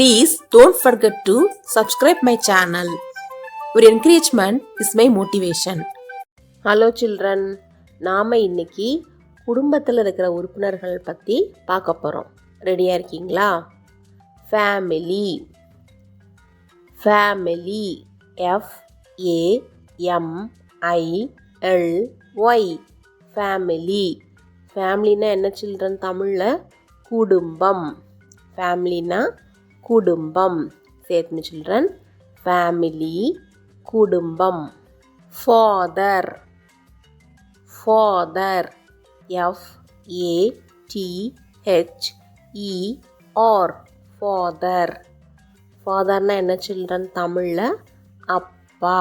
Please don't forget to subscribe my channel. Your encouragement is my motivation. Hello children நாம் இன்னைக்கு குடும்பத்தில் இருக்கிற உறுப்பினர்கள் பற்றி பார்க்க போகிறோம் ரெடியாக இருக்கீங்களா? Family family F A M I L Y family ஃபேமிலினா என்ன சில்ட்ரன் தமிழில் குடும்பம். ஃபேமிலினா குடும்பம். சேர்த்து சில்ட்ரன் ஃபேமிலி குடும்பம். Father father F A T H E R father ஃபாதர்னா என்ன சில்ட்ரன் தமிழில்? அப்பா.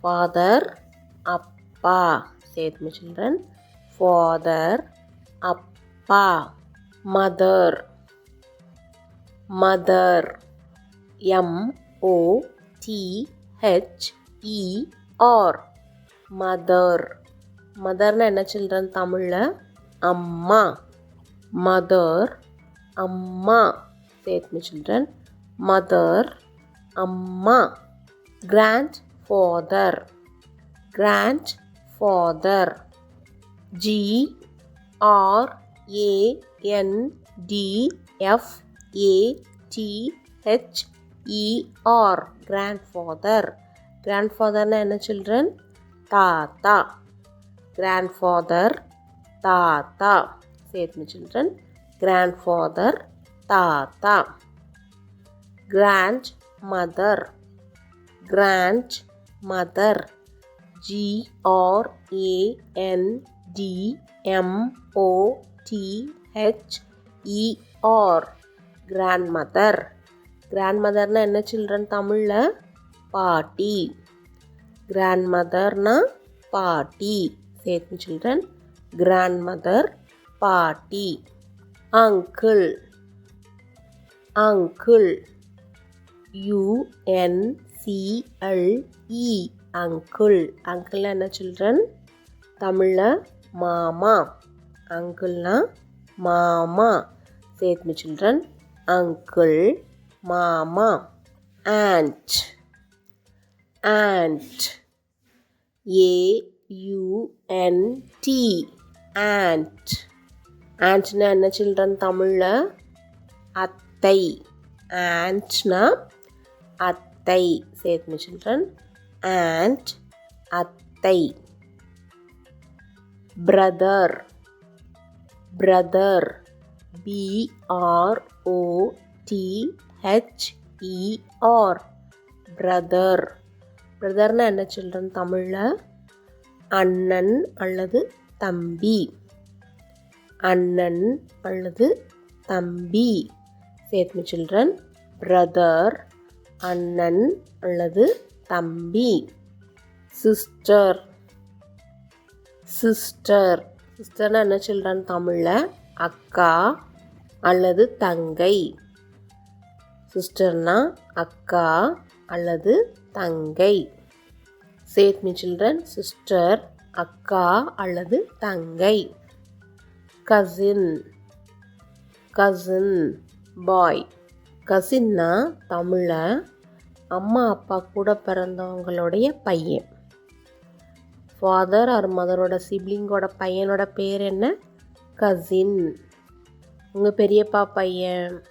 ஃபாதர் அப்பா. சேர்த்து சில்ட்ரன் ஃபாதர் அப்பா. Mother mother M O T H E R mother மதர்னா என்ன சில்ட்ரன் தமிழில் அம்மா. மதர் அம்மா. சேர்த்துமே சில்ட்ரன் மதர் அம்மா. Grandfather grandfather G R A N D F A T H E R grandfather grand ஃபாதர்னா என்ன சில்ட்ரன் தாத்தா கிராண்ட் ஃபாதர் தாத்தா. சேர்த்துமே சில்ட்ரன் கிராண்ட் ஃபாதர் தாத்தா grandmother grandmother G R A N D M O T H E R grandmother grand மதர்னா என்ன children தமிழில் பாட்டி. கிராண்ட் மதர்னா பாட்டி. சேர்த்து சில்ட்ரன் கிராண்ட் மதர் பாட்டி uncle uncle U N C L E uncle uncle என்ன சில்ட்ரன் தமிழில் மாமா. அங்கிள்னா மாமா. சேர்த்து சில்ட்ரன் அங்கிள் மாமா aunt aunt A U N T aunt ஆண்ட்னா என்ன சில்ட்ரன் தமிழில்? அத்தை. ஆண்ட்னா அத்தை. சேர்த்து சில்ட்ரன் ஆண்ட் அத்தை. பிரதர் பிரதர் பிஆர்ஓடிஹெச்இஆர் பிரதர் பிரதர்னா என்ன சில்ட்ரன் தமிழில்? அண்ணன் அல்லது தம்பி. அண்ணன் அல்லது தம்பி. சேர்த்து சில்ட்ரன் பிரதர் அண்ணன் அல்லது தம்பி. சிஸ்டர் சிஸ்டர் சிஸ்டர்னா என்ன சில்ட்ரன் தமிழில்? அக்கா அல்லது தங்கை. சிஸ்டர்னா அக்கா அல்லது தங்கை. சேத் மீ சில்ட்ரன் சிஸ்டர் அக்கா அல்லது தங்கை. கசின் கசின் பாய் கசின்னா தமிழில் அம்மா அப்பா கூட பிறந்தவங்களுடைய பையன். ஃபாதர் ஆர் மதரோட சிப்ளிங்கோட பையனோட பேர் என்ன? கசின் உங்கள் பெரியப்பா பையன்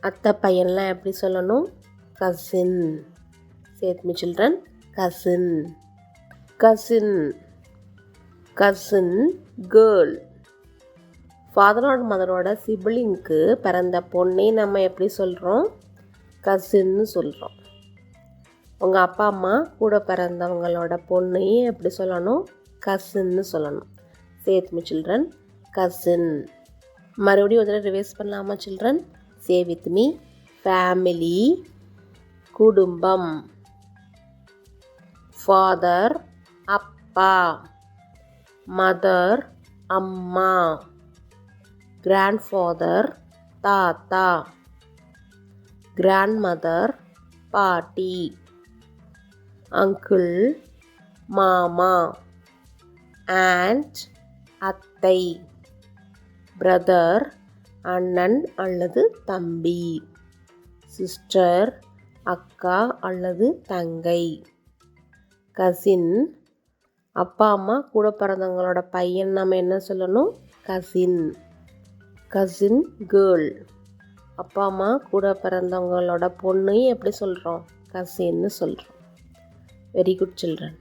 அத்தை பையன்லாம் எப்படி சொல்லணும்? கசின் சேர்த்து children cousin cousin cousin girl ஃபாதரோட மதரோட சிபிளிங்க்கு பிறந்த பொண்ணை நம்ம எப்படி சொல்கிறோம் கசின்னு சொல்கிறோம் உங்கள் அப்பா அம்மா கூட பிறந்தவங்களோட பொண்ணையும் எப்படி சொல்லணும்? கசின்னு சொல்லணும். சேர்த்து சில்ட்ரன் கசின் மறுபடியும் ஒரு தடவை ரிவைஸ் பண்ணலாமா children say with me family குடும்பம். ஃபாதர் அப்பா. மதர் அம்மா. கிராண்ட் ஃபாதர் தாத்தா. கிராண்ட் மதர் பாட்டி. அங்கிள் மாமா. ஆண்ட் அத்தை. பிரதர் அண்ணன் அல்லது தம்பி. சிஸ்டர் அக்கா அல்லது தங்கை. கசின் அப்பா அம்மா கூட பிறந்தவங்களோட பையன் நம்ம என்ன சொல்லணும்? கசின் கசின் கேர்ள் அப்பா அம்மா கூட பிறந்தவங்களோட பொண்ணையும் எப்படி சொல்கிறோம் கசின்னு சொல்கிறோம் வெரி குட் சில்ட்ரன்